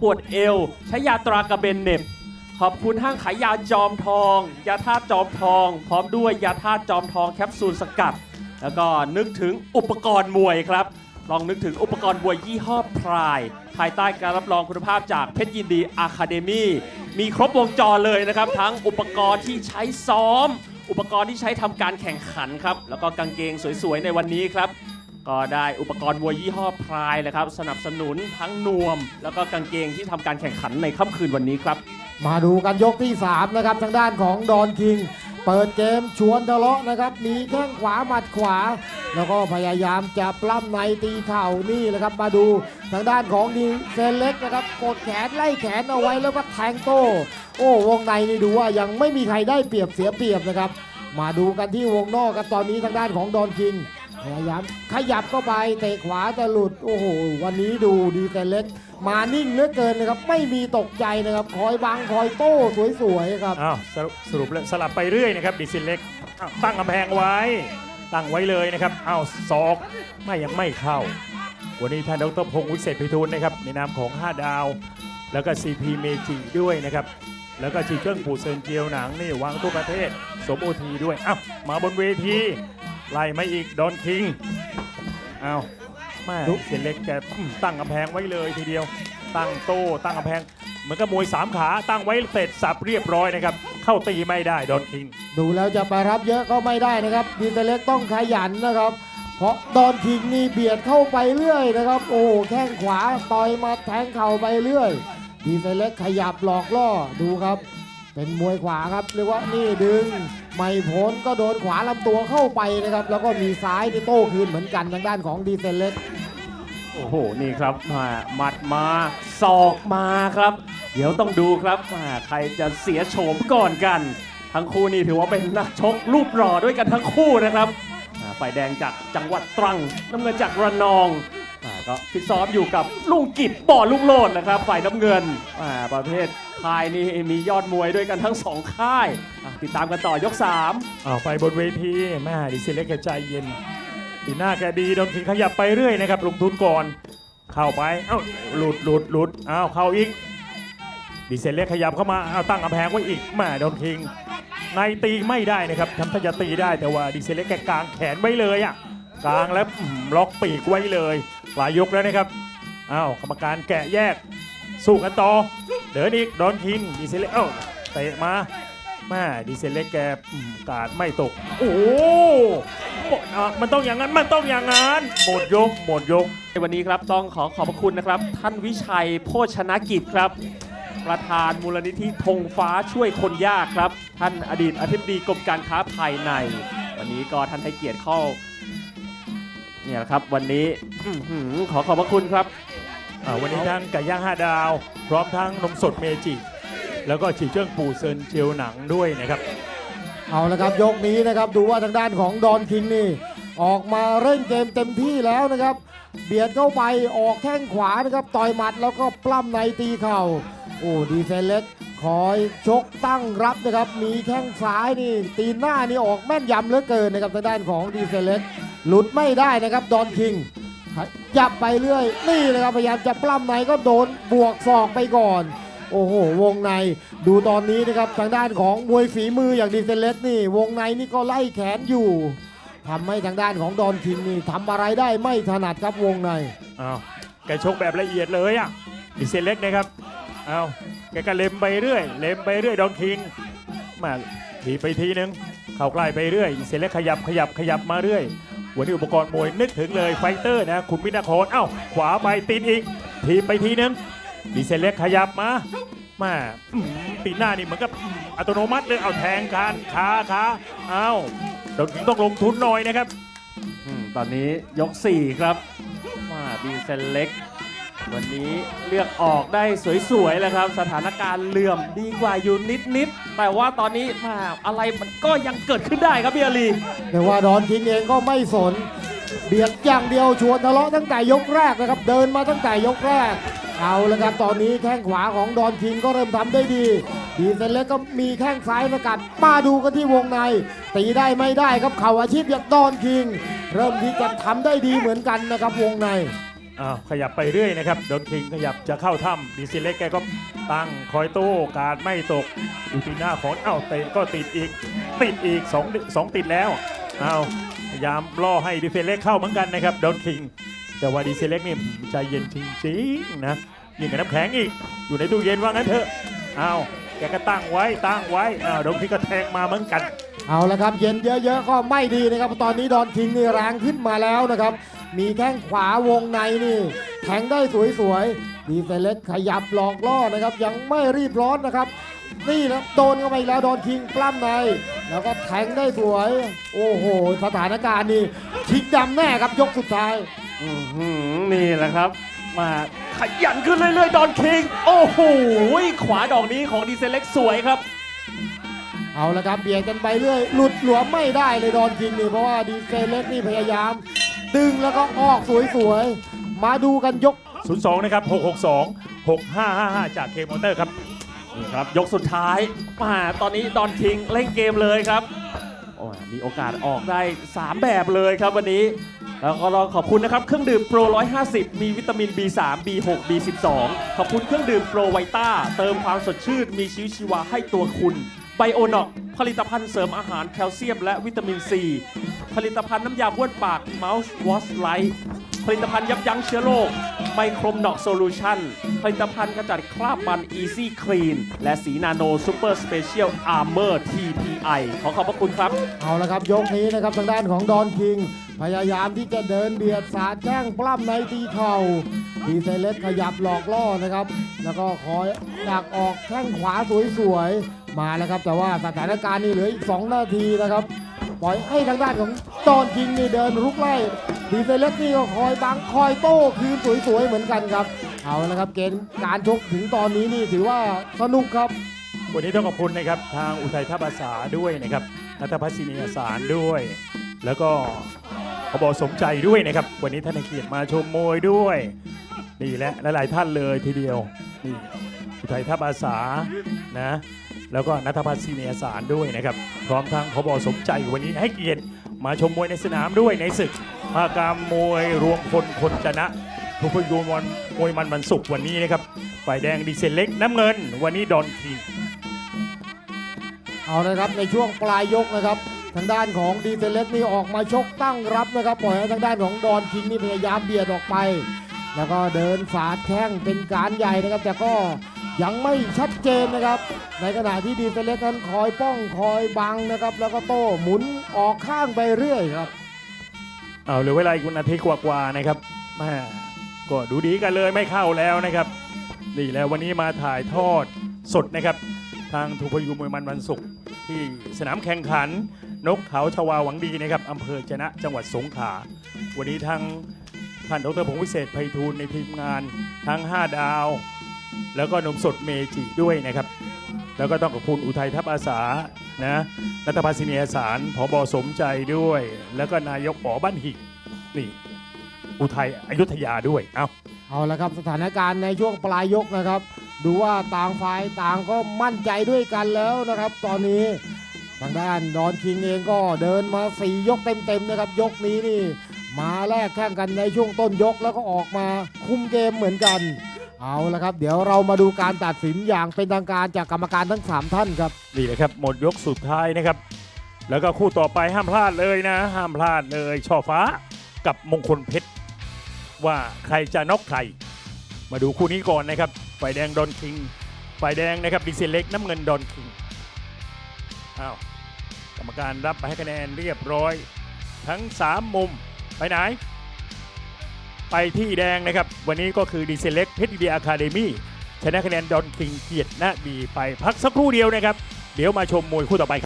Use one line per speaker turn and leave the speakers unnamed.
ปวดเอว ใช้ยาตรากระเบนเน็บ ขอบคุณห้างขายยาจอมทอง ยาธาตุจอมทอง พร้อมด้วยยาธาตุจอมทองแคปซูลสกัด แล้วก็นึกถึงอุปกรณ์มวยครับ ลองนึกถึงอุปกรณ์มวยยี่ห้อพราย ภายใต้การรับรองคุณภาพจากเพชรยินดีอะคาเดมี่มีครบวงจรเลยนะครับ ทั้งอุปกรณ์ที่ใช้ซ้อม อุปกรณ์ที่ใช้ทำการแข่งขันครับ แล้วก็กางเกงสวยๆในวันนี้ครับ ก็ได้อุปกรณ์มวยยี่ห้อพรายนะครับ สนับสนุนทั้งนวม แล้วก็กางเกงที่ทำการแข่งขันในค่ำคืนวันนี้ครับ
มาดูกันยกที่ 3 นะครับ ทางด้านของดอนคิง เปิดเกมชวนทะเลาะนะครับ มีแข้งขวาหมัดขวา แล้วก็พยายามจะปล้ำในตีเข่านี่แหละครับ มาดูทางด้านของดีเซนเล็กนะครับ กดแขนไล่แขนเอาไว้แล้วก็แทงโต้ โอ้วงในนี่ดูว่ายังไม่มีใครได้เปรียบเสียเปรียบนะครับ มาดูกันที่วงนอกครับตอนนี้ทางด้านของดอนคิง พยายามขยับเข้าไปเตะขวาจะหลุด โอ้โห วันนี้ดูดีแต่เล็ก มานิ่งเหลือเกินนะครับ ไม่มีตกใจนะครับ คอยบังคอยโต้สวยๆครับ
อ้าวสรุปสรุปแล้วสลับไปเรื่อยนะครับดิซินเล็กอ้าวตั้งกำแพงไว้ ตั้งไว้เลยนะครับอ้าวศอกไม่ยังไม่เข้า วันนี้ท่านดรพงศ์วิเศษพิทูลนะครับในนามของ 5 ดาว แล้วก็ CP เมจิด้วยนะครับ แล้วก็จีเครื่องปูเซินเจียวหนังนี่วางทั่วประเทศ สมโอทีด้วยอ้าวมาบนเวที ไล่มาอีกดอนคิงอ้าวแม่
ดู
ดิซินเล็กแกอืมตั้งกำแพงไว้เลยทีเดียว ตั้งโต้ตั้งกำแพง เหมือนกับมวยสามขาตั้งไว้เสร็จสับเรียบร้อยนะครับ เข้าตีไม่ได้ดอนคิง
ดูแล้วจะไปรับเยอะก็ไม่ได้นะครับดีแต่เล็กต้องขยันนะครับ เพราะดอนคิงนี่เบียดเข้าไปเรื่อยนะครับ โอ้โหแข้งขวาต่อยมาแทงเข่าไปเรื่อยดีแต่เล็กขยับหลอกล่อดูครับ เป็นมวยขวาครับเรียกว่านี่ดึง ไม่พ้นก็โดนขวาลำตัวเข้าไปนะครับ แล้วก็มีซ้ายที่โต้คืนเหมือนกันทางด้านของดีเซนเล็ก
โอ้โห นี่ครับมาหมัดมาศอกมาครับ เดี๋ยวต้องดูครับมาใครจะเสียโฉมก่อนกัน ทั้งคู่นี่ถือว่าเป็นนักชกรูปหล่อด้วยกันทั้งคู่นะครับฝ่ายแดงจากจังหวัดตรังน้ำเงินจากระนองอก็ฟิตซ้อมอยู่กับลุงกิจบ่อลุงโลดนะครับ ฝ่ายน้ำเงินประเภท ค่ายนี่มียอดมวยด้วยกันทั้งสองค่ายอะติดตามกันต่อยก3
อ้าวไปบนเวทีแม่ดิซิเล็กแกใจเย็นตีหน้าแกดีโดนคิงขยับไปเรื่อยนะครับลงทุนก่อน เข้าไปเอ้าหลุดหลุดหลุดอ้าวเข้าอีกดิเซนเล็กขยับเข้ามาอ้าตั้งกำแพงไว้อีกแม่โดนคิงในตีไม่ได้นะครับทำท่าจะตีได้แต่ว่าดิเซนเล็กแกกางแขนไว้เลยอะกางแล้วอื้อหือล็อกปีกไว้เลยหลายยกแล้วนะครับอ้าวกรรมการแกะแยกสู้กันต่อ เดินอีกดอนคิงดิเซเล็กเอ้าเตะมาแม่ดีเซลเล็กแกกาดไม่ตก โอ้โหมดอะมันต้องอย่างนั้นมันต้องอย่างนั้นหมดยกหมดยก
ในวันนี้ครับต้องขอขอบพระคุณนะครับ ท่านวิชัยโภชนกิจครับ ประธานมูลนิธิธงฟ้าช่วยคนยากครับ ท่านอดีตอธิบดีกรมการค้าภายใน วันนี้ก็ท่านให้เกียรติเข้าเนี่ยละครับวันนี้ขอขอบพระคุณครับ
อ่าวันนี้ทั้งไก่ย่างห้าดาว พร้อมทั้งนมสดเมจิ แล้วก็ฉีเจิ้งปูเซินเจียวหนังด้วยนะครับ
เอาละครับยกนี้นะครับดูว่าทางด้านของดอนคิงนี่ ออกมาเร่งเกมเต็มที่แล้วนะครับ เบียดเข้าไปออกแข้งขวานะครับต่อยหมัดแล้วก็ปล้ำในตีเข่าโอ้ดีเซนเล็กคอยชกตั้งรับนะครับ มีแข้งซ้ายนี่ ตีนหน้านี่ออกแม่นยำเหลือเกินนะครับทางด้านของดีเซนเล็กหลุดไม่ได้นะครับดอนคิง ยับไปเรื่อย นี่เลยครับพยายามจะปล้ำในก็โดนบวกศอกไปก่อน โอ้โห วงในดูตอนนี้นะครับทางด้านของมวยฝีมืออย่างดีเซเลสนี่ วงในนี่ก็ไล่แขนอยู่ทำให้ทางด้านของดอนคิงนี่ทำอะไรได้ไม่ถนัดครับวงใน
อ้าวแกชกแบบละเอียดเลยอะดิเซลเล็กนะครับอ้าวแกก็เล็มไปเรื่อย เล็มไปเรื่อยดอนคิงมาทีไปทีนึงเข้าใกล้ไปเรื่อยดิเซลเล็กขยับขยับขยับมาเรื่อย วันนี้อุปกรณ์มวยนึกถึงเลยไฟเตอร์นะ คุณวินาคอนเอ้า ขวาไปตีนอีก ทีไปทีนึงดีเซลเล็กขยับมามาอื้อหือตีนหน้านี่เหมือนกับอัตโนมัติเลยเอาแทงคานขาขาเอ้าดอนคิงต้องลงทุนหน่อยนะครับ
ตอนนี้ยก 4 ครับมาดีเซลเล็ก วันนี้เลือกออกได้สวยๆแล้วครับ สถานการณ์เหลื่อมดีกว่าอยู่นิดๆแต่ว่าตอนนี้มาอะไรมันก็ยังเกิดขึ้นได้ครับพี่อาลี
แต่ว่าดอนคิงเองก็ไม่สน เบียดอย่างเดียวชวนทะเลาะตั้งแต่ยกแรกนะครับ เดินมาตั้งแต่ยกแรก เอาละครับตอนนี้แข้งขวาของดอนคิงก็เริ่มทำได้ดีดีเซนเล็กก็มีแข้งซ้ายสกัดมาดูกันที่วงใน ตีได้ไม่ได้ครับเข่าอาชีพอย่างดอนคิง เริ่มที่จะทำได้ดีเหมือนกันนะครับวงใน
อ้าวขยับไปเรื่อยนะครับโดนคิงขยับจะเข้าถ้ำดีซิเล็กแกก็ตั้งคอยโต้การไม่ตกดูตีหน้าของเอ้าเตะก็ติดอีก ติดอีกสองสองติดแล้วเอาพยายามล่อให้ดีเซเล็กเข้าเหมือนกันนะครับโดนคิง แต่ว่าดีเซเล็กนี่ใจเย็นจริงๆนะยิงกับน้ำแข็งอีก อยู่ในตู้เย็นว่างั้นเถอะเอาแกก็ตั้งไว้ตั้งไว้อ้าวโดนคิงก็แทงมาเหมือนกัน
เอาละครับเย็นเยอะๆก็ไม่ดีนะครับ ตอนนี้ดอนคิงนี่แรงขึ้นมาแล้วนะครับ มีแข้งขวาวงในนี่แทงได้สวยๆดีเซเล็กขยับหลอกล่อนะครับ ยังไม่รีบร้อนนะครับ นี่นะโดนเข้าไปอีกแล้วดอนคิงปล้ำใน แล้วก็แทงได้สวย โอ้โห สถานการณ์นี่ชิงดำแน่ครับยกสุดท้าย
อื้อหือนี่แหละครับ มาขยันขึ้นเรื่อยๆ ดอนคิง โอ้โหขวาดอกนี้ของดีเซลเล็กสวยครับ
เอาละครับเบียดกันไปเรื่อย หลุดหลวมไม่ได้เลยดอนคิงนี่เพราะว่าดีเซเล็กนี่พยายาม ดึงแล้วก็ออกสวยๆ มาดูกันยก
02 นะครับ 662 6555 จากเคมอเตอร์ครับ
นี่ครับ ยกสุดท้ายมาตอนนี้ดอนคิงเล่นเกมเลยครับโอ้ยมีโอกาสออกได้ 3 แบบเลยครับวันนี้ แล้วก็เราขอบคุณนะครับ เครื่องดื่มโปร 150 มีวิตามิน B3 B6 B12 ขอบคุณเครื่องดื่มโปรไวต้า เติมความสดชื่น มีชีวิตชีวาให้ตัวคุณไบโอนอกผลิตภัณฑ์เสริมอาหารแคลเซียมและวิตามินซี ผลิตภัณฑ์น้ำยาบ้วนปาก Mouse Wash Light ผลิตภัณฑ์ยับยั้งเชื้อโรคไมโครมนอกโซลูชันผลิตภัณฑ์กระจัดคราบมัน Easy Clean และสีนาโนซูเปอร์สเปเชียลอาร์เมอร์ TPI ขอขอบพระคุณครับ
เอาละครับยกนี้นะครับทางด้านของดอนคิง พยายามที่จะเดินเบียดสาดแข้งปล้ำในตีเข่าดีเซเล็กขยับหลอกล่อนะครับ แล้วก็คอยดักออกแข้งขวาสวยๆมาแล้วครับ แต่ว่าสถานการณ์นี่เหลืออีก 2 นาทีนะครับ ปล่อยให้ทางด้านของดอนคิงนี่เดินรุกไล่ดีเซเล็กนี่ก็คอยบังคอยโต้คืนสวยๆเหมือนกันครับ เอาละครับเกณฑ์การชกถึงตอนนี้นี่ถือว่าสนุกครับ
วันนี้ต้องขอบคุณนะครับทางอุทัยทัพอาสาด้วยนะครับนัทพัฒน์ศินียสารด้วย แล้วก็ขบสมใจด้วยนะครับ วันนี้ท่านให้เกียรติมาชมมวยด้วยนี่แหละหลายๆท่านเลยทีเดียวนี่ อุทัยทัพอาสานะแล้วก็นัทพัฒน์ศินียสารด้วยนะครับ พร้อมทั้งขบสมใจวันนี้ให้เกียรติมาชมมวยในสนามด้วยในศึกภาคการมวยรวมคนคนชนะทุกพยูนวันมวยมันมันสุกร์วันนี้นะครับฝ่ายแดงดีเซลเล็กน้ำเงิน วันนี้ดอนคิง
เอาละครับในช่วงปลายยกนะครับ ทางด้านของดีเซลเล็กนี่ออกมาชกตั้งรับนะครับปล่อยให้ทางด้านของดอนคิงนี่พยายามเบียดออกไป แล้วก็เดินสาดแข้งเป็นการใหญ่นะครับแต่ก็ ยังไม่ชัดเจนนะครับ ในขณะที่ดีเซเล็กนั้นคอยป้องคอยบังนะครับ แล้วก็โต้หมุนออกข้างไปเรื่อยครับ
เอาเหลือเวลาอีกนาทีกว่าๆนะครับแม่ก็ดูดีกันเลยไม่เข้าแล้วนะครับนี่แล้ววันนี้มาถ่ายทอดสดนะครับ ทางทูพยูมวยมันวันศุกร์ที่สนามแข่งขัน นกเขาชวาหวังดีนะครับอำเภอจะนะจังหวัดสงขลาวันนี้ทางท่านดรพงศ์วิเศษไพฑูรย์ในทีมงานทั้ง 5 ดาว แล้วก็นมสดเมจิด้วยนะครับ แล้วก็ต้องขอบคุณอุทัยทัพอาสานะนัทพัฒน์ศินียสารผบสมใจด้วย แล้วก็นายกป๋อบ้านหิกนี่อุทัยอยุธยาด้วยเอา
เอาละครับสถานการณ์ในช่วงปลายยกนะครับ ดูว่าต่างฝ่ายต่างก็มั่นใจด้วยกันแล้วนะครับ ตอนนี้ทางด้านดอนคิงเองก็เดินมาสี่ยกเต็มๆนะครับ ยกนี้นี่มาแลกแข่งกันในช่วงต้นยกแล้วก็ออกมาคุมเกมเหมือนกัน เอาละครับ เดี๋ยวเรามาดูการตัดสินอย่างเป็นทางการจากกรรมการทั้ง 3 ท่านครับ
นี่แหละครับหมดยกสุดท้ายนะครับ แล้วก็คู่ต่อไปห้ามพลาดเลยนะ ห้ามพลาดเลยช่อฟ้ากับมงคลเพชรว่าใครจะน็อกใคร มาดูคู่นี้ก่อนนะครับฝ่ายแดงดอนคิงฝ่ายแดงนะครับดีเซลเล็กน้ำเงินดอนคิงอ้าวกรรมการรับไปให้คะแนนเรียบร้อย ทั้ง 3 มุมไปไหน ไปที่แดงนะครับ วันนี้ก็คือดีเซลเล็กเพชรดีอาคาเดมี่ชนะคะแนนดอนคิงเกียรตินาดีไปพักสักครู่เดียวนะครับ เดี๋ยวมาชมมวยคู่ต่อไป